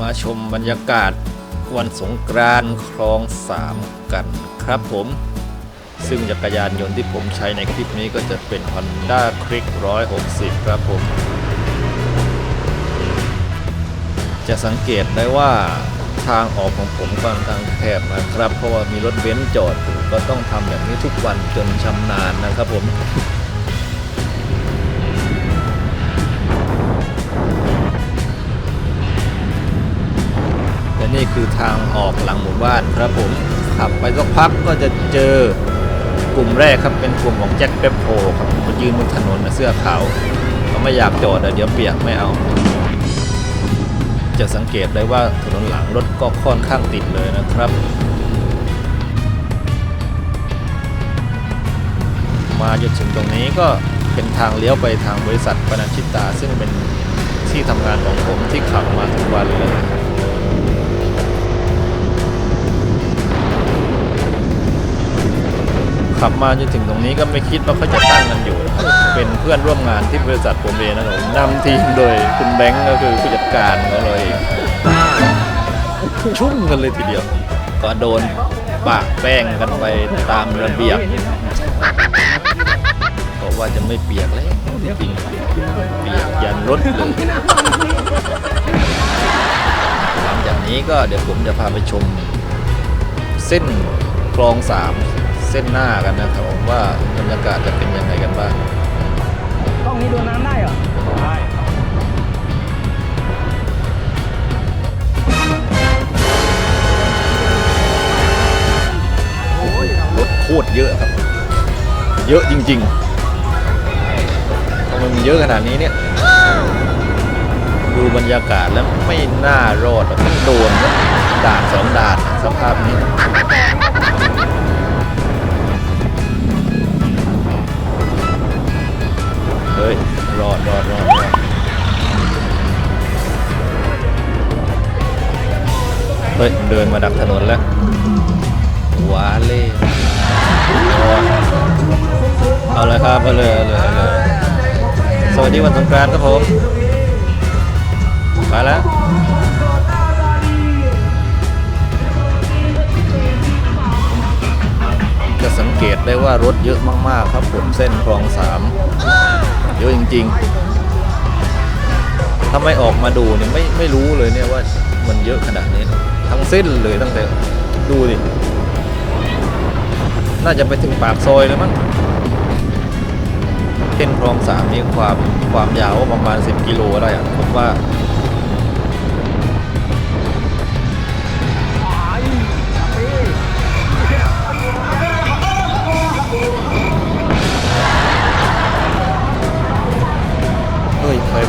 มาชมบรรยากาศวันสงกรานต์คลองสามกันครับผม ซึ่งจักรยานยนต์ที่ผมใช้ในคลิปนี้ก็จะเป็น Honda Click 160 ครับผม จะสังเกตได้ว่าทางออกของผมค่อนข้างแคบนะครับ เพราะว่ามีรถเบนซ์จอดอยู่ก็ต้องทำแบบนี้ทุกวันจนชำนาญนะครับผม นี่คือทางออกหลังหมู่บ้านครับผมขับไปสักพักก็จะเจอกลุ่มแรกครับเป็นกลุ่มของแจ็คเปปโพครับเขายืนบนถนนนะเสื้อขาวเขาไม่อยากจอดเดี๋ยวเปียกไม่เอา จะสังเกตได้ว่าถนนหลังรถก็ค่อนข้างติดเลยนะครับ มาจนถึงตรงนี้ก็เป็นทางเลี้ยวไปทางบริษัทปนัญชิตา ซึ่งเป็นที่ทำงานของผมที่ขับมาทุกวันเลย ขับมาจนถึงตรงนี้ก็ไม่คิดว่าเขาจะตั้งกันอยู่นะครับเป็นเพื่อนร่วมงานที่บริษัทผมเองนะครับนำทีมโดยคุณแบงค์ก็คือผู้จัดการของเราเองชุ่มกันเลยทีเดียว ก็โดนปากแป้งกันไปตามระเบียบเพราะว่าจะไม่เปียกเลยจริงๆเปียกยันรถเลยหลังจากนี้ก็เดี๋ยวผมจะพาไปชม เส้นคลองสาม เส้นหน้ากันนะครับผมว่าบรรยากาศจะเป็นยังไงกันบ้างกล้องนี้โดนน้ำได้เหรอได้รถโคตรเยอะครับ เยอะจริงๆทำไมมันเยอะขนาดนี้เนี่ย ดูบรรยากาศแล้วไม่น่ารอดหรอกมันโดนนะด่านสองด่านอะสภาพนี้ อดรอดรอดเฮ้ย เดินมาดักถนนแล้วว้าเล่เอาเลยครับเอาเลยเอาเลยเอาเลยสวัสดีวันสงกรานต์ครับผมมาแล้วจะสังเกตได้ว่ารถเยอะมาก ๆ ครับผมเส้นคลองสาม เยอะจริง ๆ ถ้าไม่ออกมาดูเนี่ยไม่ไม่รู้เลยเนี่ยว่ามันเยอะขนาดนี้ ทั้งเส้นเลยตั้งแต่ดูดิ น่าจะไปถึงปากซอยเลยมั้งเส้นคลองสามนี่ความความยาวประมาณ 10 กิโลได้อะผมว่า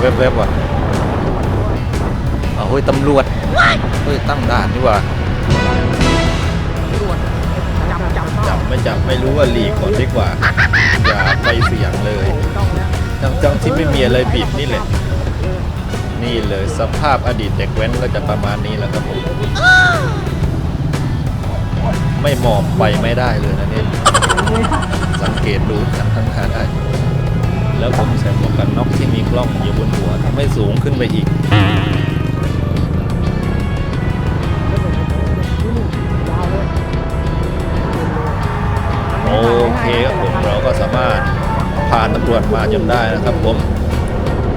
แวบๆว่ะเอาเฮ้ยตำรวจเฮ้ยตั้งด่านนี่หว่าจับจับจับไม่จับไม่รู้ว่าหลีกก่อนดีกว่า อย่าไปเสี่ยงเลยต้องนะทั้งจังที่ไม่มีอะไรบีบนี่แหละ นี่เลยสภาพอดีตเด็กแว้นก็จะประมาณนี้แหละครับผมไม่หมอบไปไม่ได้เลยนะเนี่ยสังเกตดูทั้งทั้งทางได้ ล้องอยู่บนหัวทำให้สูงขึ้นไปอีก โอเคครับผมเราก็สามารถผ่านตำรวจมาจนได้นะครับผม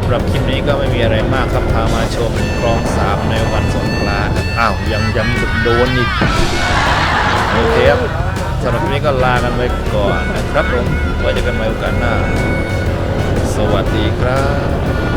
สำหรับคลิปนี้ก็ไม่มีอะไรมากครับพามาชมคลองสามในวันสงกรานต์อ้าวยังยังโดนอีกโอเคครับสำหรับคลิปนี้ก็ลากันไปก่อนนะครับผมไว้เจอกันใหม่โอกาสหน้า สวัสดีครับ